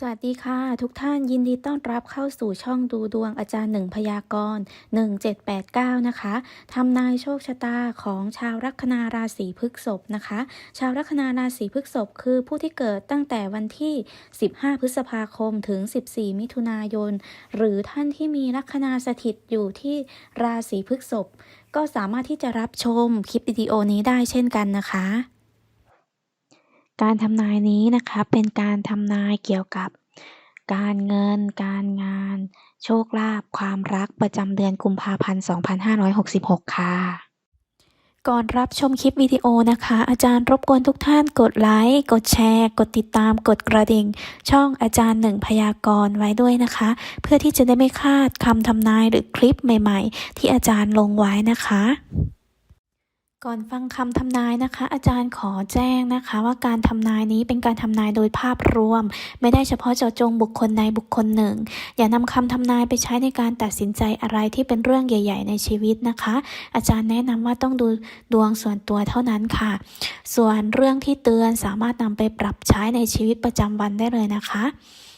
สวัสดีค่ะ ทุกท่านยินดีต้อนรับเข้าสู่ช่องดูดวงอาจารย์หนึ่งพยากรณ์1789 นะคะทำนายโชคชะตาของชาวลัคนาราศีพฤษภนะคะ ชาวลัคนาราศีพฤษภคือผู้ที่เกิดตั้งแต่วันที่ 15 พฤษภาคมถึง 14 มิถุนายน หรือท่านที่มีลัคนาสถิตอยู่ที่ราศีพฤษภก็สามารถที่จะรับชมคลิปวิดีโอนี้ได้เช่นกันนะคะ การทำนายนี้นะคะเป็นการทำนายเกี่ยวกับ การเงิน การงาน โชคลาภความรักประจำเดือนกุมภาพันธ์ 2566 ค่ะ ก่อนรับชมคลิปวิดีโอนะคะ อาจารย์รบกวนทุกท่านกดไลค์กดแชร์ กดติดตามกดกระดิ่ง ช่องอาจารย์หนึ่งพยากรณ์ไว้ด้วยนะคะ เพื่อที่จะได้ไม่พลาดคำทำนายหรือคลิปใหม่ ๆ ที่อาจารย์ลงไว้นะคะ ก่อนฟังคำทำนายนะคะ อาจารย์ขอแจ้งนะคะ ว่าการทำนายนี้เป็นการทำนายโดยภาพรวม ไม่ได้เฉพาะเจาะจงบุคคลใดบุคคลหนึ่ง อย่านำคำทำนายไปใช้ในการตัดสินใจอะไรที่เป็นเรื่องใหญ่ ๆ ในชีวิตนะคะ อาจารย์แนะนำว่าต้องดูดวงส่วนตัวเท่านั้นค่ะ ส่วนเรื่องที่เตือนสามารถนำไปปรับใช้ในชีวิตประจำวันได้เลยนะคะ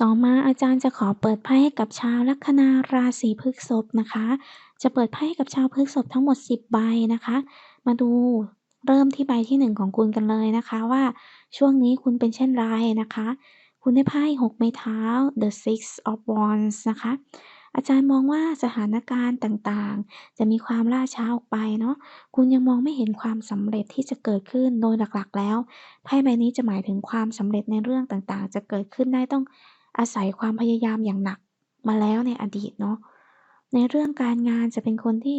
ต่อมาอาจารย์จะขอเปิดไพ่ให้กับชาวลัคนาราศีพฤษภนะคะ จะเปิดไพ่ให้กับชาวพฤษภทั้งหมด 10 ใบนะคะ มาดูเริ่มที่ใบที่หนึ่งของคุณกันเลยนะคะว่าช่วงนี้คุณเป็นเช่นไรนะคะ คุณได้ไพ่หกไม้เท้า the six of wands นะคะ อาจารย์มองว่าสถานการณ์ต่างๆ จะมีความล่าช้าออกไปเนาะคุณยังมองไม่เห็นความสำเร็จที่จะเกิดขึ้นโดยหลักๆ แล้วไพ่ใบนี้จะหมายถึงความสำเร็จในเรื่องต่างๆ จะเกิดขึ้นได้ต้อง อาศัยความพยายามอย่างหนักมาแล้วในอดีตเนาะ ในเรื่องการงานจะเป็นคนที่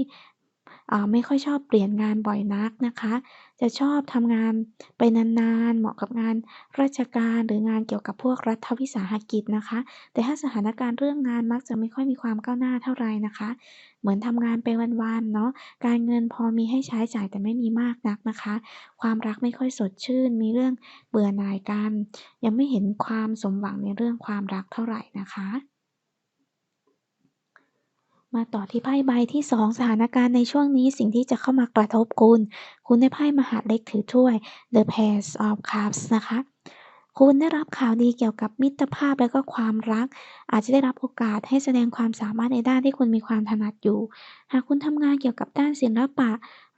ไม่ค่อยชอบเปลี่ยนงานบ่อยนักนะคะ จะชอบทำงานไปนานๆ เหมาะกับงานราชการหรืองานเกี่ยวกับพวกรัฐวิสาหกิจนะคะ แต่ถ้าสถานการณ์เรื่องงานมักจะไม่ค่อยมีความก้าวหน้าเท่าไหร่นะคะ เหมือนทำงานไปวันๆ เนาะ การเงินพอมีให้ใช้จ่ายแต่ไม่มีมากนักนะคะ ความรักไม่ค่อยสดชื่น มีเรื่องเบื่อหน่ายกัน ยังไม่เห็นความสมหวังในเรื่องความรักเท่าไหร่นะคะ มาต่อที่ไพ่ใบที่ 2 สถานการณ์ในช่วงนี้สิ่งที่จะเข้ามากระทบคุณ คุณได้ไพ่มหาเล็กถือถ้วย The Page of Cups นะคะ คุณได้รับข่าวดีเกี่ยวกับมิตรภาพและก็ความรัก อาจจะได้รับโอกาสให้แสดงความสามารถในด้านที่คุณมีความถนัดอยู่ หากคุณทำงานเกี่ยวกับด้านศิลปะ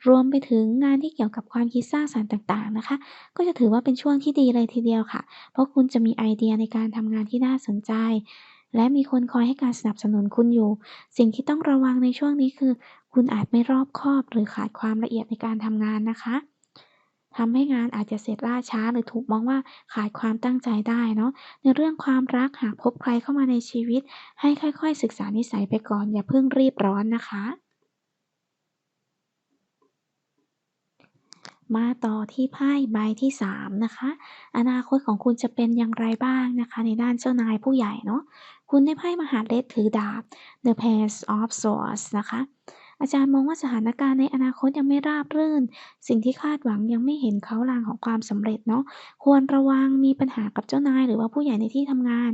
รวมไปถึงงานที่เกี่ยวกับความคิดสร้างสรรค์ต่างๆนะคะ ก็จะถือว่าเป็นช่วงที่ดีเลยทีเดียวค่ะ เพราะคุณจะมีไอเดียในการทำงานที่น่าสนใจ และมีคนคอยให้การสนับสนุนคุณอยู่ สิ่งที่ต้องระวังในช่วงนี้คือ คุณอาจไม่รอบคอบหรือขาดความละเอียดในการทำงานนะคะทำให้งานอาจจะเสร็จล่าช้าหรือถูกมองว่าขาดความตั้งใจได้เนาะในเรื่องความรักหากพบใครเข้ามาในชีวิต ให้ค่อยๆ ศึกษานิสัยไปก่อน อย่าเพิ่งรีบร้อนนะคะ มาต่อที่ไพ่ใบที่3นะคะ อนาคตของคุณจะเป็นอย่างไรบ้างนะคะ ในด้านเจ้านายผู้ใหญ่เนาะ คุณได้ไพ่มหาเล็ถือดาบ The Page of Swords นะคะ อาจารย์มองว่าสถานการณ์ในอนาคตยังไม่ราบรื่น สิ่งที่คาดหวังยังไม่เห็นเขาลางของความสำเร็จเนาะ ควรระวังมีปัญหากับเจ้านายหรือว่าผู้ใหญ่ในที่ทำงาน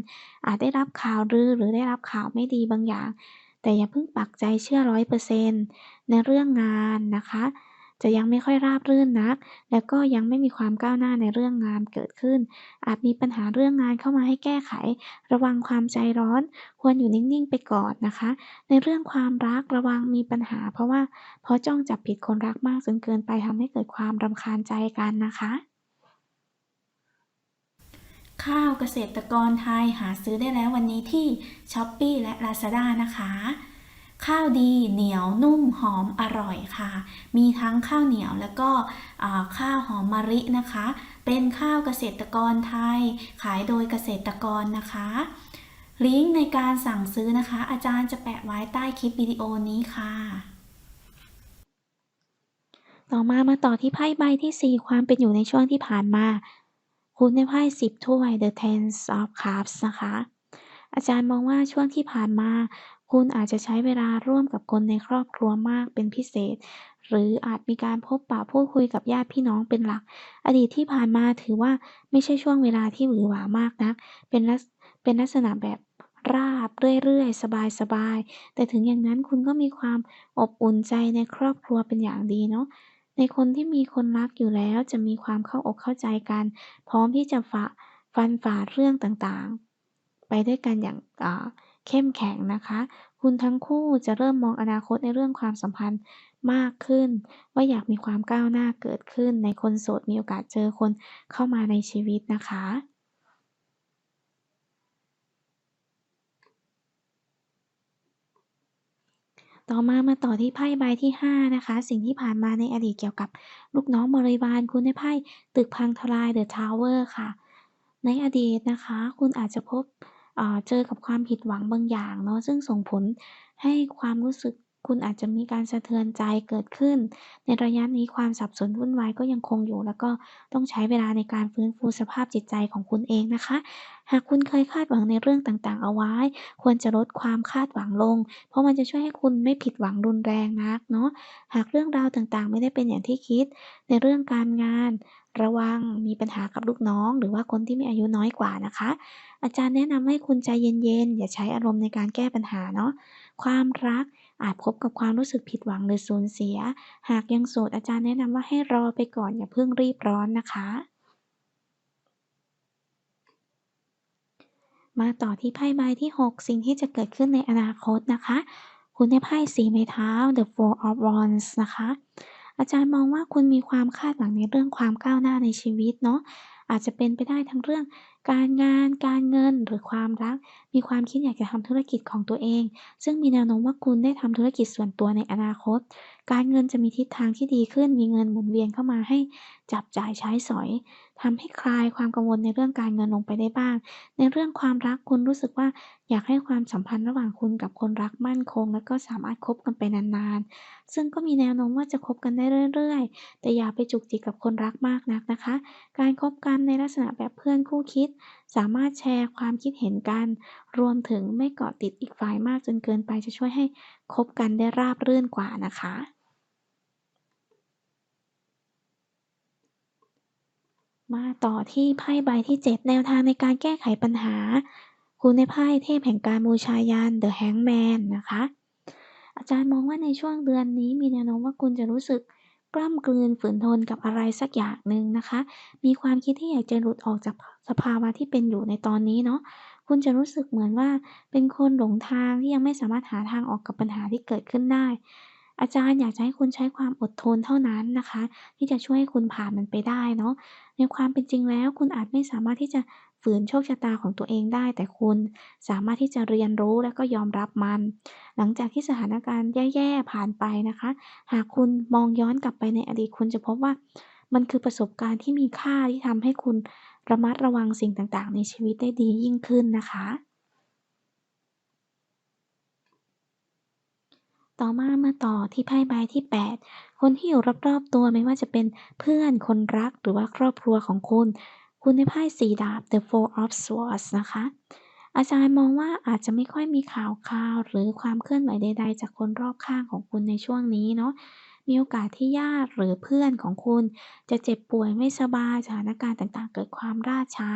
อาจได้รับข่าวลือหรือได้รับข่าวไม่ดีบางอย่าง แต่อย่าเพิ่งปักใจเชื่อร้อยเปอร์เซ็นต์ในเรื่องงานนะคะ จะยังไม่ค่อยราบรื่นนัก และก็ยังไม่มีความก้าวหน้าในเรื่องงานเกิดขึ้น อาจมีปัญหาเรื่องงานเข้ามาให้แก้ไข ระวังความใจร้อน ควรอยู่นิ่งๆไปก่อนนะคะ ในเรื่องความรักระวังมีปัญหา เพราะว่าเพราะจ้องจับผิดคนรักมากจนเกินไปทำให้เกิดความรำคาญใจกันนะคะข้าวเกษตรกรไทยหาซื้อได้แล้ววันนี้ที่ช้อปปี้และ Lazada นะคะ ข้าวดีเหนียวนุ่มหอมอร่อยค่ะ มีทั้งข้าวเหนียวแล้วก็ข้าวหอมมะรินะคะ เป็นข้าวเกษตรกรไทย ขายโดยเกษตรกรนะคะลิงก์ในการสั่งซื้อนะคะ อาจารย์จะแปะไว้ใต้คลิปวิดีโอนี้ค่ะ ต่อมามาต่อที่ไพ่ใบที่ 4 ความเป็นอยู่ในช่วงที่ผ่านมา คุณในไพ่สิบถ้วย The Ten of Cups นะคะ อาจารย์มองว่าช่วงที่ผ่านมา คุณอาจจะใช้เวลาร่วมกับคนในครอบครัวมากเป็นพิเศษ หรืออาจมีการพบปะพูดคุยกับญาติพี่น้องเป็นหลัก อดีตที่ผ่านมาถือว่าไม่ใช่ช่วงเวลาที่หวือหวามากนัก เป็นลักเป็นลักษณะแบบราบเรื่อยๆ สบายๆ แต่ถึงอย่างนั้นคุณก็มีความอบอุ่นใจในครอบครัวเป็นอย่างดีเนาะ ในคนที่มีคนรักอยู่แล้วจะมีความเข้าอกเข้าใจกัน พร้อมที่จะฝ่าฟันฝ่าเรื่องต่างๆ ไปด้วยกันอย่างอ่า เข้มแข็งนะคะ คุณทั้งคู่จะเริ่มมองอนาคตในเรื่องความสัมพันธ์มากขึ้น ว่าอยากมีความก้าวหน้าเกิดขึ้น ในคนโสดมีโอกาสเจอคนเข้ามาในชีวิตนะคะต่อมามาต่อที่ไพ่ใบที่ 5 นะคะ สิ่งที่ผ่านมาในอดีตเกี่ยวกับลูกน้องบริวารคุณได้ไพ่ตึกพังทลาย The Tower ค่ะ ในอดีตนะคะ คุณอาจจะพบ เจอกับความผิดหวังบางอย่างเนาะซึ่งส่งผลให้ความรู้สึกคุณอาจจะมีการสะเทือนใจเกิดขึ้น ในระยะนี้ความสับสนวุ่นวายก็ยังคงอยู่ แล้วก็ต้องใช้เวลาในการฟื้นฟูสภาพจิตใจของคุณเองนะคะ หากคุณเคยคาดหวังในเรื่องต่างๆ เอาไว้ ควรจะลดความคาดหวังลง เพราะมันจะช่วยให้คุณไม่ผิดหวังรุนแรงนักเนาะหากเรื่องราวต่างๆ ไม่ได้เป็นอย่างที่คิด ในเรื่องการงาน ระวังมีปัญหากับลูกน้อง หรือว่าคนที่มีอายุน้อยกว่านะคะ อาจารย์แนะนำให้คุณใจเย็นๆ อย่าใช้อารมณ์ในการแก้ปัญหาเนาะ ความรักอาจพบกับความรู้สึกผิดหวังหรือสูญเสีย หากยังโสดอาจารย์แนะนำว่าให้รอไปก่อนอย่าเพิ่งรีบร้อนนะคะ มาต่อที่ไพ่ใบที่ 6 สิ่งที่จะเกิดขึ้นในอนาคตนะคะ คุณได้ไพ่สีไม้เท้า The Four of Wands นะคะ อาจารย์มองว่าคุณมีความคาดหวังในเรื่องความก้าวหน้าในชีวิตเนาะอาจจะเป็นไปได้ทั้งเรื่อง การงาน การเงิน หรือความรัก มีความคิดอยากจะทำธุรกิจของตัวเอง ซึ่งมีแนวโน้มว่าคุณได้ทำธุรกิจส่วนตัวในอนาคต การเงินจะมีทิศทางที่ดีขึ้น มีเงินหมุนเวียนเข้ามาให้จับจ่ายใช้สอยทำให้คลายความกังวลในเรื่องการเงินลงไปได้บ้าง ในเรื่องความรักคุณรู้สึกว่าอยากให้ความสัมพันธ์ระหว่างคุณกับคนรักมั่นคง และก็สามารถคบกันไปนานๆ ซึ่งก็มีแนวโน้มว่าจะคบกันได้เรื่อยๆ แต่อย่าไปจุกจิกกับคนรักมากนักนะคะ การคบกันในลักษณะแบบเพื่อนคู่คิดสามารถแชร์ความคิดเห็นกัน รวมถึงไม่เกาะติดอีกฝ่ายมากจนเกินไปจะช่วยให้คบกันได้ราบรื่นกว่านะคะ มาต่อที่ไพ่ใบที่ 7 แนวทางในการแก้ไขปัญหา คุณได้ไพ่เทพแห่งการบูชายัน The Hangman นะคะ อาจารย์มองว่าในช่วงเดือนนี้มีแนวโน้มว่าคุณจะรู้สึก กล้ำกลืนฝืนทนกับอะไรสักอย่างหนึ่งนะคะ มีความคิดที่อยากจะหลุดออกจากสภาวะที่เป็นอยู่ในตอนนี้เนาะคุณจะรู้สึกเหมือนว่าเป็นคนหลงทางที่ยังไม่สามารถหาทางออกกับปัญหาที่เกิดขึ้นได้ อาจารย์อยากจะให้คุณใช้ความอดทนเท่านั้นนะคะ ที่จะช่วยให้คุณผ่านมันไปได้เนาะในความเป็นจริงแล้ว คุณอาจไม่สามารถที่จะฝืนโชคชะตาของตัวเองได้ แต่คุณสามารถที่จะเรียนรู้และก็ยอมรับมัน หลังจากที่สถานการณ์แย่ๆผ่านไปนะคะ หากคุณมองย้อนกลับไปในอดีตคุณจะพบว่ามันคือประสบการณ์ที่มีค่าที่ทำให้คุณระมัดระวังสิ่งต่างๆ ในชีวิตได้ดียิ่งขึ้นนะคะ ต่อมามาต่อที่ไพ่ใบที่ 8 คนที่อยู่รอบๆตัวไม่ว่าจะเป็นเพื่อนคนรักหรือว่าครอบครัวของคุณ คุณในไพ่สีดาบ The Four of Swords นะคะ อาจารย์มองว่าอาจจะไม่ค่อยมีข่าวคราว หรือความเคลื่อนไหวใด ๆ จากคนรอบข้างของคุณในช่วงนี้เนาะ มีโอกาสที่ญาติหรือเพื่อนของคุณจะเจ็บป่วยไม่สบายสถานการณ์ต่างๆ เกิดความล่าช้า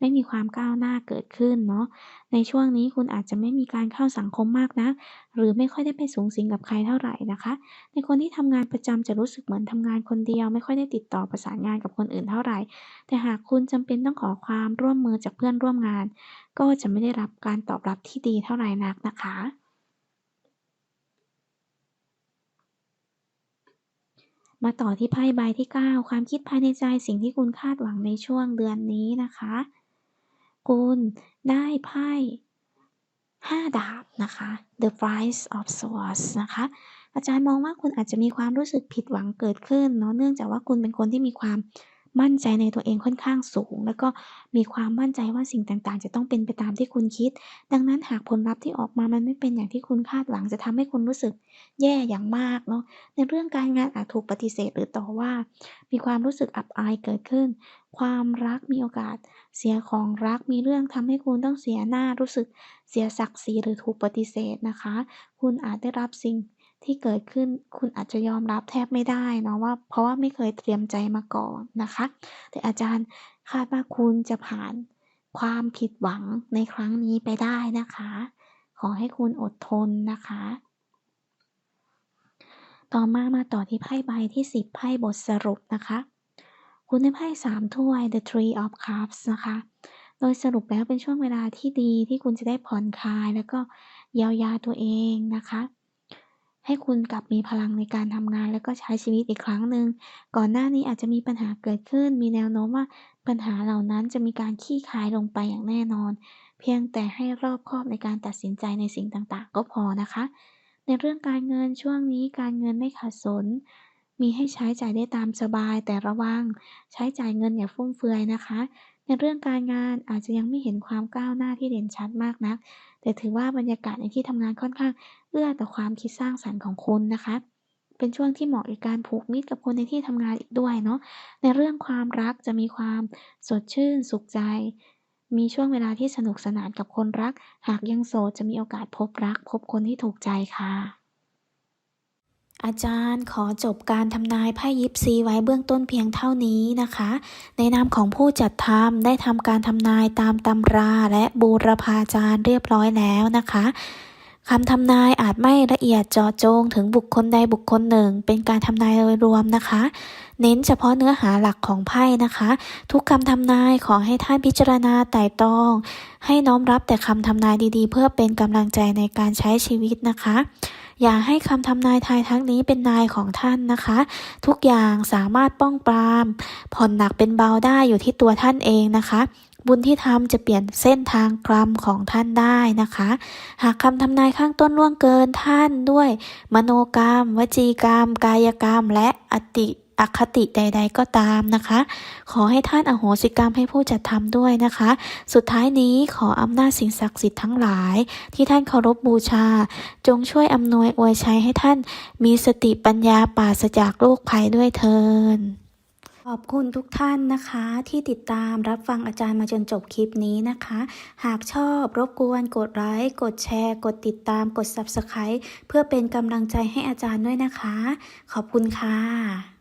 ไม่มีความก้าวหน้าเกิดขึ้นเนาะในช่วงนี้คุณอาจจะไม่มีการเข้าสังคมมากนักหรือไม่ค่อยได้ไปสูงสิงกับใครเท่าไหร่นะคะ ในคนที่ทำงานประจำจะรู้สึกเหมือนทำงานคนเดียว ไม่ค่อยได้ติดต่อประสานงานกับคนอื่นเท่าไหร่ แต่หากคุณจำเป็นต้องขอความร่วมมือจากเพื่อนร่วมงาน ก็จะไม่ได้รับการตอบรับที่ดีเท่าไหร่นักนะคะ มาต่อที่ไพ่ใบที่ 9 ความคิดภายในใจสิ่งที่คุณคาดหวังในช่วงเดือนนี้นะคะ คุณได้ไพ่ห้าดาบนะคะ The Price of Swords นะคะ อาจารย์มองว่าคุณอาจจะมีความรู้สึกผิดหวังเกิดขึ้นเนาะเนื่องจากว่าคุณเป็นคนที่มีความ มั่นใจในตัวเองค่อนข้างสูง แล้วก็มีความมั่นใจว่าสิ่งต่างๆ จะต้องเป็นไปตามที่คุณคิด ดังนั้นหากผลลัพธ์ที่ออกมามันไม่เป็นอย่างที่คุณคาดหวังจะทำให้คุณรู้สึกแย่อย่างมากเนาะในเรื่องการงานอาจถูกปฏิเสธหรือต่อว่า มีความรู้สึกอับอายเกิดขึ้น ความรักมีโอกาส เสียของรักมีเรื่องทำให้คุณต้องเสียหน้ารู้สึกเสียศักดิ์ศรีหรือถูกปฏิเสธนะคะ คุณอาจได้รับสิ่ง ที่เกิดขึ้นคุณอาจจะยอมรับแทบไม่ได้เนาะว่า เพราะว่าไม่เคยเตรียมใจมาก่อนนะคะ แต่อาจารย์คาดว่าคุณจะผ่านความผิดหวังในครั้งนี้ไปได้นะคะ ขอให้คุณอดทนนะคะ ต่อมามาต่อที่ไพ่ใบที่ 10 ไพ่บทสรุปนะคะ คุณได้ไพ่3ถ้วย The Three of Cups นะคะโดยสรุปแล้วเป็นช่วงเวลาที่ดีที่คุณจะได้ผ่อนคลายแล้วก็เยียวยาตัวเองนะคะ ให้คุณกลับมีพลังในการทำงานแล้วก็ใช้ชีวิตอีกครั้งหนึ่ง ก่อนหน้านี้อาจจะมีปัญหาเกิดขึ้น มีแนวโน้มว่าปัญหาเหล่านั้นจะมีการคลี่คลายลงไปอย่างแน่นอน เพียงแต่ให้รอบคอบในการตัดสินใจในสิ่งต่างๆ ก็พอนะคะ ในเรื่องการเงินช่วงนี้การเงินไม่ขาดสน มีให้ใช้จ่ายได้ตามสบายแต่ระวัง ใช้จ่ายเงินอย่าฟุ่มเฟือยนะคะในเรื่องการงานอาจจะยังไม่เห็นความก้าวหน้าที่เด่นชัดมากนัก แต่ถือว่าบรรยากาศในที่ทำงานค่อนข้าง เอื้อต่อความคิดสร้างสรรค์ของคุณนะคะ เป็นช่วงที่เหมาะในการผูกมิตรกับคนในที่ทำงานอีกด้วยเนาะ ในเรื่องความรักจะมีความสดชื่น สุขใจ มีช่วงเวลาที่สนุกสนานกับคนรัก หากยังโสดจะมีโอกาสพบรัก พบคนที่ถูกใจค่ะอาจารย์ขอจบการทำนายไพ่ยิปซีไว้เบื้องต้นเพียงเท่านี้นะคะ ในนามของผู้จัดทำได้ทำการทำนายตามตำราและบูรพาจารย์เรียบร้อยแล้วนะคะ คำทำนายอาจไม่ละเอียดเจาะจงถึงบุคคลใดบุคคลหนึ่ง เป็นการทำนายโดยรวมนะคะ เน้นเฉพาะเนื้อหาหลักของไพ่นะคะ ทุกคำทำนายขอให้ท่านพิจารณาไต่ตรอง ให้น้อมรับแต่คำทำนายดีๆ เพื่อเป็นกำลังใจในการใช้ชีวิตนะคะ อย่าให้คำทำนายทายทักนี้เป็นนายของท่านนะคะ ทุกอย่างสามารถป้องปราม ผ่อนหนักเป็นเบาได้อยู่ที่ตัวท่านเองนะคะ บุญที่ทำจะเปลี่ยนเส้นทางกรรมของท่านได้นะคะ หากคำทำนายข้างต้นล่วงเกินท่านด้วย มโนกรรม วจีกรรม กายกรรม และอติอคติใด ๆ ก็ตามนะคะ ขอให้ท่านอโหสิกรรมให้ผู้จัดทำด้วยนะคะ สุดท้ายนี้ขออำนาจสิ่งศักดิ์สิทธิ์ทั้งหลาย ที่ท่านเคารพบูชา จงช่วยอำนวยอวยชัยให้ท่านมีสติปัญญาปราศจากโรคภัยด้วยเทิน ขอบคุณทุกท่านนะคะ ที่ติดตามรับฟังอาจารย์มาจนจบคลิปนี้นะคะ หากชอบรบกวนกดไลค์กดแชร์ กดติดตามกด Subscribe เพื่อเป็นกำลังใจให้อาจารย์ด้วยนะคะ ขอบคุณค่ะ